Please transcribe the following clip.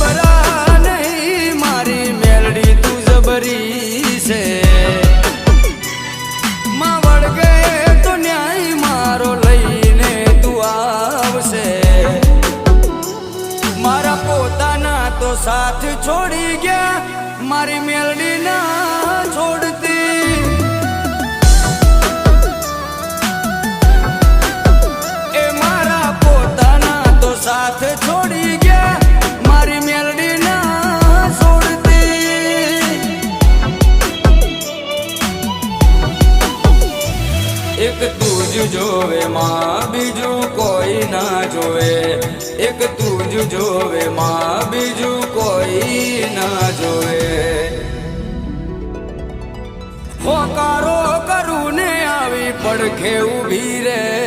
ખબરા નહીં, મારી મેલડી તું જબરી છે. માવડ ગયે તો ન્યાય મારો લઈને તું આવશે. મારા પોતાના તો સાથ છોડી ગયા, મારી મેલડી ના એક તું જ જોવે, માં બીજું કોઈ ના જોવે. એક તું જ જોવે, માં બીજું કોઈ ના જોવે. હોકારો કરું ને આવી પડખે ઊભી રહેજે